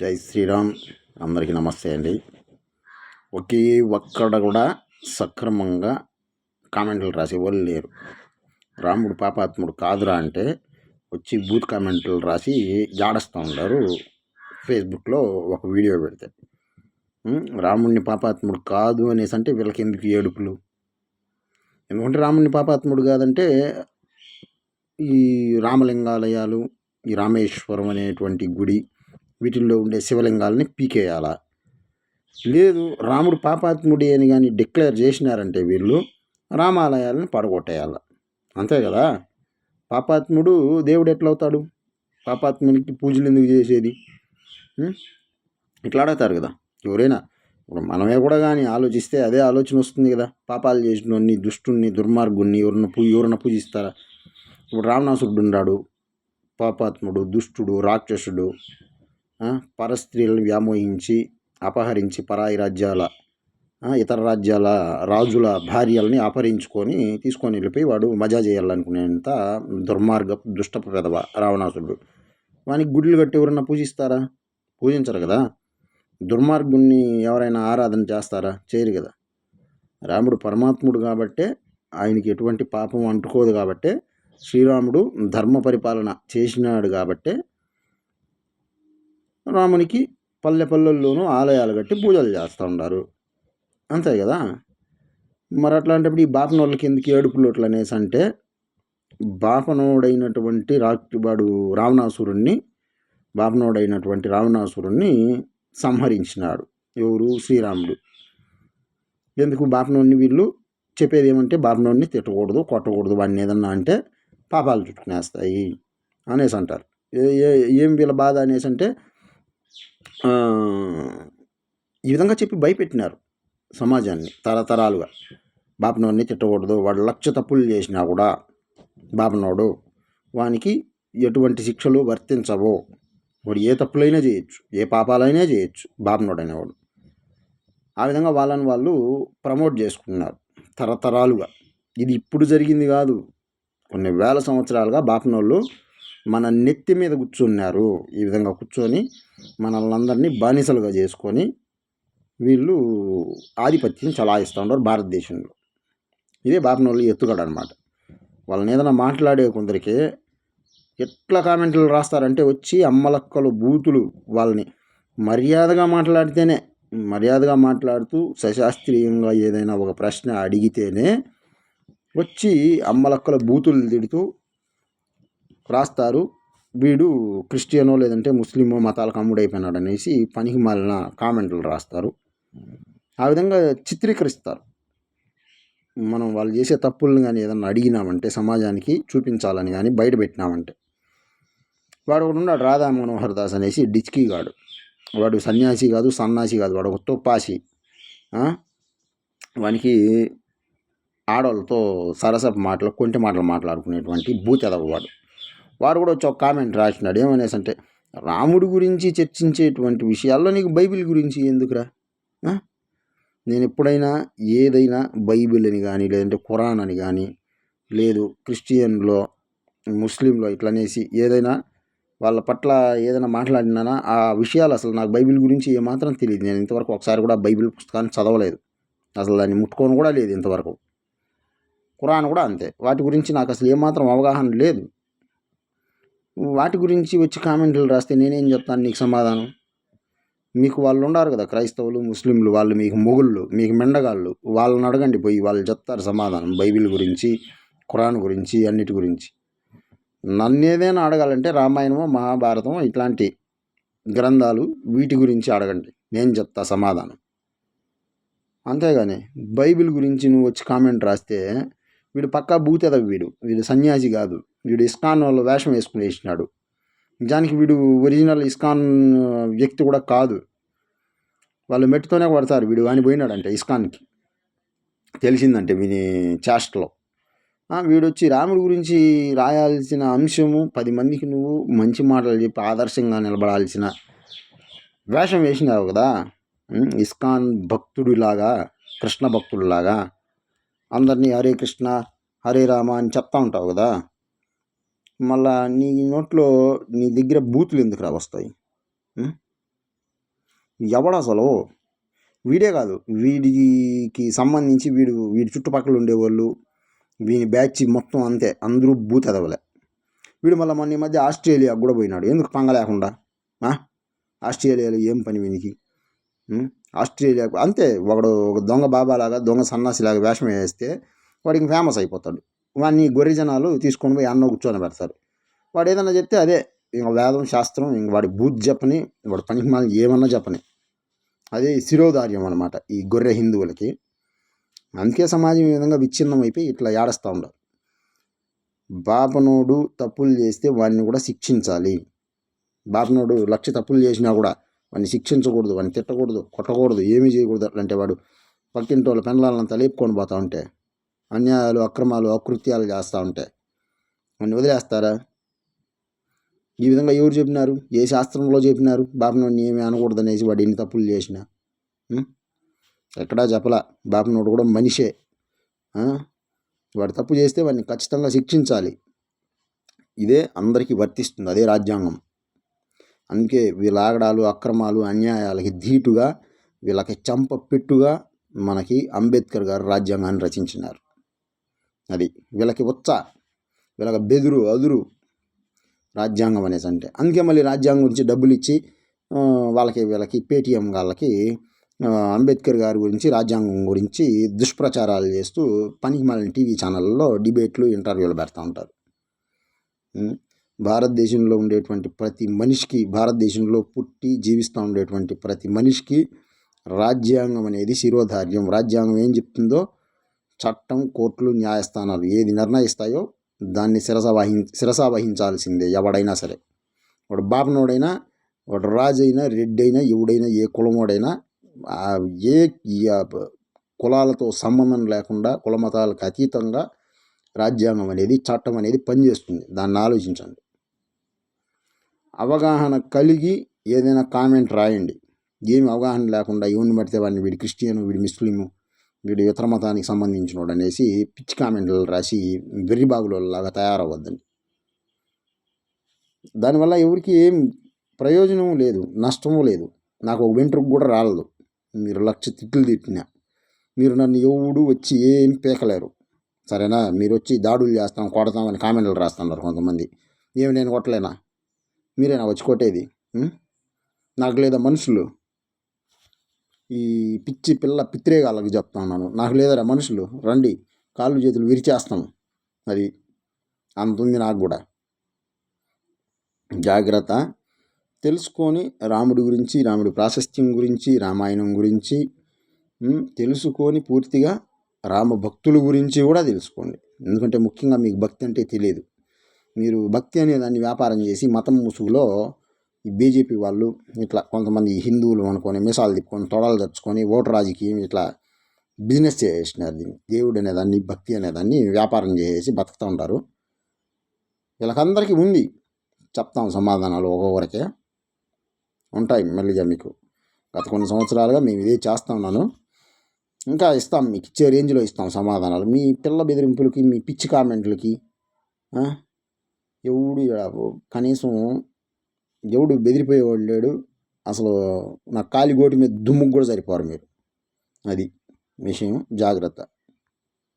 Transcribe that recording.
జై శ్రీరామ్. అందరికీ నమస్తే అండి. ఒకే ఒక్కడ కూడా సక్రమంగా కామెంట్లు రాసేవాళ్ళు లేరు. రాముడు పాపాత్ముడు కాదురా అంటే వచ్చి బూత్ కామెంట్లు రాసి జాడస్తూ ఉంటారు ఫేస్బుక్లో ఒక వీడియో పెడితే. రాముడిని పాపాత్ముడు కాదు అనేసి అంటే వీళ్ళకి ఎందుకు ఏడుపులు? ఎందుకంటే రాముడిని పాపాత్ముడు కాదంటే ఈ రామలింగాలయాలు ఈ రామేశ్వరం అనేటువంటి గుడి వీటిల్లో ఉండే శివలింగాలని పీకేయాలా? లేదు రాముడు పాపాత్ముడి అని కానీ డిక్లేర్ చేసినారంటే వీళ్ళు రామాలయాలను పడగొట్టేయాల. అంతే కదా? పాపాత్ముడు దేవుడు ఎట్లవుతాడు? పాపాత్మునికి పూజలు ఎందుకు చేసేది? ఇట్లా అడుగుతారు కదా? ఎవరైనా ఇప్పుడు మనమే కూడా కానీ ఆలోచిస్తే అదే ఆలోచన వస్తుంది కదా? పాపాలు చేసినోడిని దుష్టుణ్ణి దుర్మార్గుణ్ణి ఎవరిన పూ ఎవరిని పూజిస్తారా? ఇప్పుడు రావణాసురుడు ఉన్నాడు. పాపాత్ముడు దుష్టుడు రాక్షసుడు పరస్త్రీలను వ్యామోహించి అపహరించి పరాయి రాజ్యాల ఇతర రాజ్యాల రాజుల భార్యల్ని అపహరించుకొని తీసుకొని వెళ్ళిపోయి వాడు మజా చేయాలనుకునేంత దుర్మార్గ దుష్టపు పెదవ రావణాసురుడు. వానికి గుడ్లు కట్టి ఎవరన్నా పూజిస్తారా? పూజించరు కదా. దుర్మార్గుణ్ణి ఎవరైనా ఆరాధన చేస్తారా? చేయరు కదా. రాముడు పరమాత్ముడు కాబట్టే ఆయనకి ఎటువంటి పాపం అంటుకోదు కాబట్టే శ్రీరాముడు ధర్మ పరిపాలన చేసినాడు కాబట్టే రామునికి పల్లె పల్లెల్లోనూ ఆలయాలు కట్టి పూజలు చేస్తూ ఉన్నారు అంతే కదా? మరి అట్లాంటప్పుడు ఈ బాపనోళ్ళకి ఎందుకు ఏడుపులు అట్లా అనేసి అంటే బాపనోడైనటువంటి రాక్టివాడు రావణాసురుణ్ణి బాపనోడైనటువంటి రావణాసురుణ్ణి సంహరించినాడు. ఎవరు? శ్రీరాముడు. ఎందుకు బాపనోడిని వీళ్ళు చెప్పేది ఏమంటే బాపనోడిని తిట్టకూడదు కొట్టకూడదు వాడిని ఏదన్నా అంటే పాపాలు చుట్టుకునేస్తాయి అనేసి అంటారు. ఏ- ఏం వీళ్ళ బాధ అనేసి అంటే ఈ విధంగా చెప్పి భయపెట్టినారు సమాజాన్ని తరతరాలుగా. బాపనోడిని తిట్టకూడదు వాడు లక్ష తప్పులు చేసినా కూడా బాపనోడు వానికి ఎటువంటి శిక్షలు వర్తించవో. వాడు ఏ తప్పులైనా చేయొచ్చు ఏ పాపాలైనా చేయొచ్చు బాపనోడు అనేవాడు ఆ విధంగా వాళ్ళని వాళ్ళు ప్రమోట్ చేసుకున్నారు తరతరాలుగా. ఇది ఇప్పుడు జరిగింది కాదు. కొన్ని వేల సంవత్సరాలుగా బాపనోళ్ళు మన నెత్తి మీద కూర్చున్నారు. ఈ విధంగా కూర్చొని మనల్ని అందరినీ బానిసలుగా చేసుకొని వీళ్ళు ఆధిపత్యం చలాయిస్తూ ఉన్నారు భారతదేశంలో. ఇదే బాపనోళ్ళు ఎత్తుగడ అనమాట వాళ్ళని ఏదైనా మాట్లాడే కొందరికి ఎట్లా కామెంట్లు రాస్తారంటే వచ్చి అమ్మలక్కలు బూతులు వాళ్ళని మర్యాదగా మాట్లాడితేనే మర్యాదగా మాట్లాడుతూ సశాస్త్రీయంగా ఏదైనా ఒక ప్రశ్న అడిగితేనే వచ్చి అమ్మలక్కల బూతులు తిడుతూ రాస్తారు. వీడు క్రిస్టియనో లేదంటే ముస్లిమో మతాలకు అమ్ముడైపోయినాడు అనేసి పనికి మాలిన కామెంట్లు రాస్తారు. ఆ విధంగా చిత్రీకరిస్తారు. మనం వాళ్ళు చేసే తప్పులను కానీ ఏదన్నా అడిగినామంటే సమాజానికి చూపించాలని కానీ బయట పెట్టినామంటే. వాడు ఒకడు ఉన్నాడు రాధా మనోహర్ దాస్ అనేసి డిచ్కీ గాడు. వాడు సన్యాసి కాదు సన్నాసి కాదు వాడు ఒక తొప్పాసి. వానికి ఆడవాళ్ళతో సరసపు మాటలు కొంటి మాటలు మాట్లాడుకునేటువంటి బూతెదవ వారు కూడా వచ్చి ఒక కామెంట్ రాసినాడు. ఏమనేసి అంటే రాముడి గురించి చర్చించేటువంటి విషయాల్లో నీకు బైబిల్ గురించి ఎందుకురా? నేను ఎప్పుడైనా ఏదైనా బైబిల్ అని కానీ లేదంటే ఖురాన్ అని కానీ లేదు క్రిస్టియన్లో ముస్లింలో ఇట్లా అనేసి ఏదైనా వాళ్ళ పట్ల ఏదైనా మాట్లాడినానా ఆ విషయాలు అసలు నాకు బైబిల్ గురించి ఏమాత్రం తెలియదు. నేను ఇంతవరకు ఒకసారి కూడా బైబిల్ పుస్తకాన్ని చదవలేదు. అసలు దాన్ని ముట్టుకొని కూడా లేదు ఇంతవరకు. ఖురాన్ కూడా అంతే. వాటి గురించి నాకు అసలు ఏమాత్రం అవగాహన లేదు. వాటి గురించి వచ్చి కామెంట్లు రాస్తే నేనేం చెప్తాను నీకు సమాధానం? మీకు వాళ్ళు ఉన్నారు కదా క్రైస్తవులు ముస్లింలు వాళ్ళు మీకు మొగుళ్ళు మీకు మెండగాళ్ళు వాళ్ళని అడగండి పోయి వాళ్ళు చెప్తారు సమాధానం. బైబిల్ గురించి ఖురాన్ గురించి అన్నిటి గురించి. నన్ను ఏదైనా అడగాలంటే రామాయణమో మహాభారతమో ఇట్లాంటి గ్రంథాలు వీటి గురించి అడగండి. నేను చెప్తా సమాధానం. అంతేగాని బైబిల్ గురించి నువ్వు వచ్చి కామెంట్ రాస్తే వీడు పక్కా బూతెద వీడు. వీడు సన్యాసి కాదు. వీడు ఇస్కాన్ వాళ్ళ వేషం వేసుకుని వేసినాడు నిజానికి వీడు ఒరిజినల్ ఇస్కాన్ వ్యక్తి కూడా కాదు. వాళ్ళు మెట్టుతోనే కొడతారు వీడు అని పోయినాడంటే ఇస్కాన్కి. తెలిసిందంటే వీని చేష్టలో. వీడొచ్చి రాముడి గురించి రాయాల్సిన అంశము పది మందికి నువ్వు మంచి మాటలు చెప్పి ఆదర్శంగా నిలబడాల్సిన వేషం వేసినావు కదా. ఇస్కాన్ భక్తుడిలాగా కృష్ణ భక్తుడిలాగా అందరినీ హరే కృష్ణ హరే రామ అని చెప్తా ఉంటావు కదా. మళ్ళా నీ నోట్లో నీ దగ్గర బూతులు ఎందుకు రా వస్తాయి? ఎవడు అసలు వీడే కాదు. వీడికి సంబంధించి వీడు వీడి చుట్టుపక్కల ఉండేవాళ్ళు వీని బ్యాచ్ మొత్తం అంతే. అందరూ బూత్ ఎదవలే వీడు మళ్ళీ మొన్న ఈ మధ్య ఆస్ట్రేలియా కూడా పోయినాడు. ఎందుకు పంగ లేకుండా? ఆస్ట్రేలియాలో ఏం పని వీనికి? ఆస్ట్రేలియా అంతే. ఒకడు ఒక దొంగ బాబాలాగా దొంగ సన్నాసిలాగా వేషం వేస్తే వాడికి ఫేమస్ అయిపోతాడు. వాడిని గొర్రె జనాలు తీసుకొని పోయి అన్న కూర్చొని పెడతారు. వాడు ఏదన్నా చెప్తే అదే ఇంక వేదం శాస్త్రం ఇంక వాడి బూత్ చెప్పని వాడు పనికి మాలి ఏమన్నా చెప్పని. అదే శిరోధార్యం అనమాట ఈ గొర్రె హిందువులకి. అందుకే సమాజం ఈ విధంగా విచ్ఛిన్నం అయిపోయి ఇట్లా ఏడస్తూ ఉండరు బాపనోడు తప్పులు చేస్తే వాడిని కూడా శిక్షించాలి. బాపనోడు లక్ష తప్పులు చేసినా కూడా వాడిని శిక్షించకూడదు వాడిని తిట్టకూడదు కొట్టకూడదు ఏమీ చేయకూడదు అంటే వాడు పక్కింటి వాళ్ళ పెండ్లాలంతా లేపుకొని పోతా ఉంటే అన్యాయాలు అక్రమాలు అకృత్యాలు చేస్తూ ఉంటాయి వాడిని వదిలేస్తారా? ఈ విధంగా ఎవరు చెప్పినారు? ఏ శాస్త్రంలో చెప్పినారు? బాపనోడిని ఏమీ అనకూడదు అనేసి వాడు ఎన్ని తప్పులు చేసినా. ఎక్కడా చెప్పలా. బాపనోడు కూడా మనిషే. వాడు తప్పు చేస్తే వాడిని ఖచ్చితంగా శిక్షించాలి. ఇదే అందరికీ వర్తిస్తుంది అదే రాజ్యాంగం. అందుకే వీళ్ళ ఆగడాలు అక్రమాలు అన్యాయాలకి ధీటుగా వీళ్ళకి చంప పెట్టుగా మనకి అంబేద్కర్ గారు రాజ్యాంగాన్ని రచించినారు. అది వీళ్ళకి వచ్చ వీళ్ళకి బెదురు అదురు రాజ్యాంగం అనేసి అంటే. అందుకే మళ్ళీ రాజ్యాంగం గురించి డబ్బులు ఇచ్చి వాళ్ళకి వీళ్ళకి పేటీఎం వాళ్ళకి అంబేద్కర్ గారి గురించి రాజ్యాంగం గురించి దుష్ప్రచారాలు చేస్తూ పనికి మాలిన టీవీ ఛానళ్ళలో డిబేట్లు ఇంటర్వ్యూలు పెడతా ఉంటారు. భారతదేశంలో ఉండేటువంటి ప్రతి మనిషికి భారతదేశంలో పుట్టి జీవిస్తూ ఉండేటువంటి ప్రతి మనిషికి రాజ్యాంగం అనేది శిరోధార్యం. రాజ్యాంగం ఏం చెప్తుందో చట్టం కోర్టులు న్యాయస్థానాలు ఏది నిర్ణయిస్తాయో దాన్ని శిరస వహిం శిరస వహించాల్సిందే ఎవడైనా సరే. వాడు బాపనోడైనా వాడు రాజు అయినా రెడ్డి అయినా ఎవడైనా ఏ కులమోడైనా ఏ కులాలతో సంబంధం లేకుండా కులమతాలకు అతీతంగా రాజ్యాంగం అనేది చట్టం అనేది పనిచేస్తుంది. దాన్ని ఆలోచించండి. అవగాహన కలిగి ఏదైనా కామెంట్ రాయండి. ఏమి అవగాహన లేకుండా ఎవరిని పడితే వాడిని వీడి క్రిస్టియన్ వీడి ముస్లిము వీడు ఇతర మతానికి సంబంధించినోడు అనేసి పిచ్చి కామెంట్లు రాసి వెర్రిబాగులాగా తయారవద్దని దానివల్ల ఎవరికి ఏం ప్రయోజనం లేదు నష్టము లేదు. నాకు ఒక వెంట్రుకు కూడా రాలదు. మీరు లక్ష తిట్లు తిట్టినా. మీరు నన్ను ఎవడు వచ్చి ఏం పీకలేరు. సరేనా? మీరు వచ్చి దాడులు చేస్తాం కొడతామని కామెంట్లు రాస్తున్నారు కొంతమంది. ఏమి నేను కొట్టలేనా? మీరేనా వచ్చి కొట్టేది? నాకు లేదా మనుషులు? ఈ పిచ్చి పిల్ల పిత్రేగాళ్ళకి చెప్తా ఉన్నాను. నాకు లేదరా మనుషులు. రండి. కాళ్ళు చేతులు విరిచేస్తాం అది అంత ఉంది నాకు కూడా. జాగ్రత్త. తెలుసుకొని రాముడి గురించి రాముడి ప్రాశస్త్యం గురించి రామాయణం గురించి తెలుసుకొని పూర్తిగా రామ భక్తుల గురించి కూడా తెలుసుకోండి. ఎందుకంటే ముఖ్యంగా మీకు భక్తి అంటే తెలియదు. మీరు భక్తి అనే దాన్ని వ్యాపారం చేసి మతం ముసుగులో ఈ బీజేపీ వాళ్ళు ఇట్లా కొంతమంది హిందువులు అనుకొని మిసాలు తిప్పుకొని తొడలు తెచ్చుకొని ఓటు రాజకీయం ఇట్లా బిజినెస్ చేసినారు దీన్ని. దేవుడు అనేదాన్ని భక్తి అనేదాన్ని వ్యాపారం చేసి బతుకుతూ ఉంటారు. వీళ్ళకందరికీ ఉంది. చెప్తాం సమాధానాలు ఒక్కొక్కరికే. ఉంటాయి మెల్లిగా మీకు. గత కొన్ని సంవత్సరాలుగా మేము ఇదే చేస్తా ఉన్నాను. ఇంకా ఇస్తాం మీకు ఇచ్చే రేంజ్లో ఇస్తాం సమాధానాలు. మీ పిల్ల బెదిరింపులకి మీ పిచ్చి కామెంట్లకి ఎవడు కనీసం ఎవడు బెదిరిపోయేవాడు లేడు అసలు నా కాలి గోటి మీద దుమ్ముకు కూడా సరిపోరు మీరు. అది విషయం జాగ్రత్త.